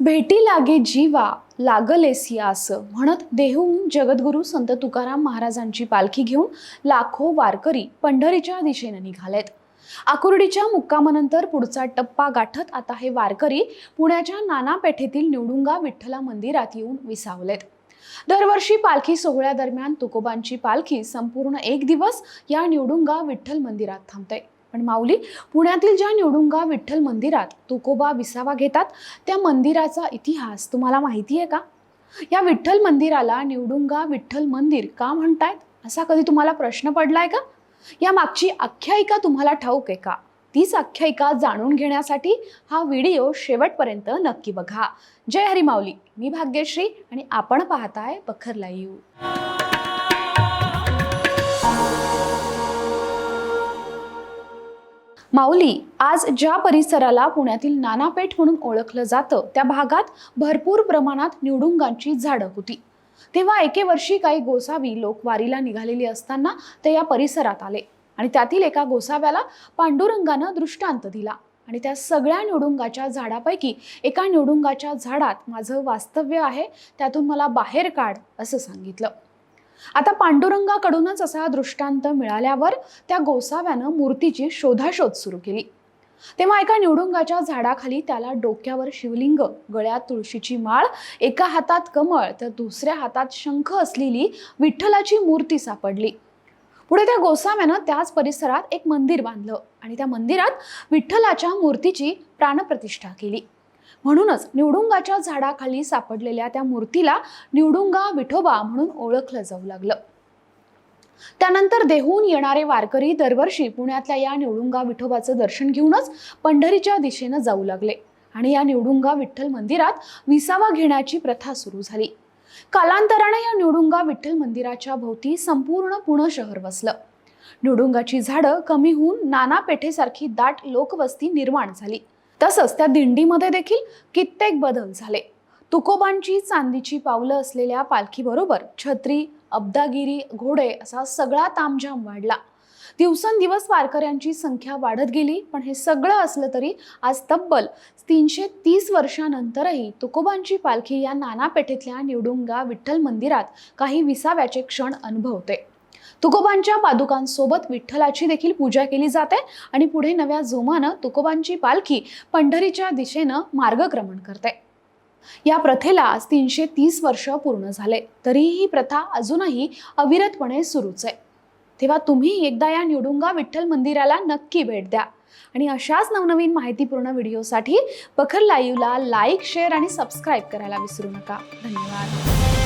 भेटी लागे जीवा लागलेसिया असं म्हणत देहूहून जगद्गुरू संत तुकाराम महाराजांची पालखी घेऊन लाखो वारकरी पंढरीच्या दिशेने निघालेत. आकुर्डीच्या मुक्कामानंतर पुढचा टप्पा गाठत आता हे वारकरी पुण्याच्या नाना पेठेतील निवडुंगा विठ्ठला मंदिरात येऊन विसावलेत. दरवर्षी पालखी सोहळ्यादरम्यान तुकोबांची पालखी संपूर्ण एक दिवस या निवडुंगा विठ्ठल मंदिरात थांबते. पण माऊली पुण्यातील ज्या निवडुंगा विठ्ठल मंदिरात तुकोबा विसावा घेतात त्या मंदिराचा इतिहास तुम्हाला माहिती आहे का? या विठ्ठल मंदिराला निवडुंगा विठ्ठल मंदिर का म्हणतायत? असा कधी तुम्हाला प्रश्न पडलाय का? या मागची आख्यायिका तुम्हाला ठाऊक आहे का? तीच आख्यायिका जाणून घेण्यासाठी हा व्हिडिओ शेवटपर्यंत नक्की बघा. जय हरी माऊली. मी भाग्यश्री आणि आपण पाहताय बखर लाईव्ह. माऊली आज ज्या परिसराला पुण्यातील नानापेठ म्हणून ओळखलं जातं त्या भागात भरपूर प्रमाणात निवडुंगांची झाडं होती. तेव्हा एके वर्षी काही गोसावी लोक वारीला निघालेली असताना ते या परिसरात आले आणि त्यातील एका गोसाव्याला पांडुरंगानं दृष्टांत दिला आणि त्या सगळ्या निवडुंगाच्या झाडापैकी एका निवडुंगाच्या झाडात माझं वास्तव्य आहे त्यातून मला बाहेर काढ असं सांगितलं. आता पांडुरंगाकडूनच असा दृष्टांत मिळाल्यावर त्या गोसाव्यानं मूर्तीची शोधाशोध सुरू केली. तेव्हा एका निवडुंगाच्या झाडाखाली त्याला डोक्यावर शिवलिंग गळ्यात तुळशीची माळ एका हातात कमळ तर दुसऱ्या हातात शंख असलेली विठ्ठलाची मूर्ती सापडली. पुढे त्या गोसाव्यानं त्याच परिसरात एक मंदिर बांधलं आणि त्या मंदिरात विठ्ठलाच्या मूर्तीची प्राणप्रतिष्ठा केली. म्हणूनच निवडुंगाच्या झाडाखाली सापडलेल्या त्या मूर्तीला निवडुंगा विठोबा म्हणून ओळखलं जाऊ लागलं. त्यानंतर देहून येणारे वारकरी दरवर्षी पुण्यातल्या या निवडुंगा विठोबाचं दर्शन घेऊनच पंढरीच्या दिशेनं जाऊ लागले आणि या निवडुंगा विठ्ठल मंदिरात विसावा घेण्याची प्रथा सुरू झाली. कालांतराने या निवडुंगा विठ्ठल मंदिराच्या भोवती संपूर्ण पुणे शहर वसलं. निवडुंगाची झाडं कमी होऊन नाना पेठेसारखी दाट लोकवस्ती निर्माण झाली. तसंच त्या दिंडीमध्ये देखील कित्येक बदल झाले. तुकोबांची चांदीची पावलं असलेल्या पालखीबरोबर छत्री अब्दागिरी घोडे असा सगळा तामझाम वाढला. दिवसेंदिवस वारकऱ्यांची संख्या वाढत गेली पण हे सगळं असलं तरी आज तब्बल तीनशे तीस वर्षानंतरही तुकोबांची पालखी या नाना पेठेतल्या निवडुंगा विठ्ठल मंदिरात काही विसाव्याचे क्षण अनुभवते. तुकोबांच्या पादुकांसोबत विठ्ठलाची देखील पूजा केली जाते आणि पुढे नव्या जोमानं तुकोबांची पालखी पंढरीच्या दिशेनं मार्गक्रमण करते. या प्रथेला आज तीनशे तीस वर्ष पूर्ण झाले. तरीही ही प्रथा अजूनही अविरतपणे सुरूच आहे. तेव्हा तुम्ही एकदा या निवडुंगा विठ्ठल मंदिराला नक्की भेट द्या. आणि अशाच नवनवीन माहितीपूर्ण व्हिडिओसाठी बखर लाईव्हला लाईक शेअर आणि सबस्क्राईब करायला विसरू नका. धन्यवाद.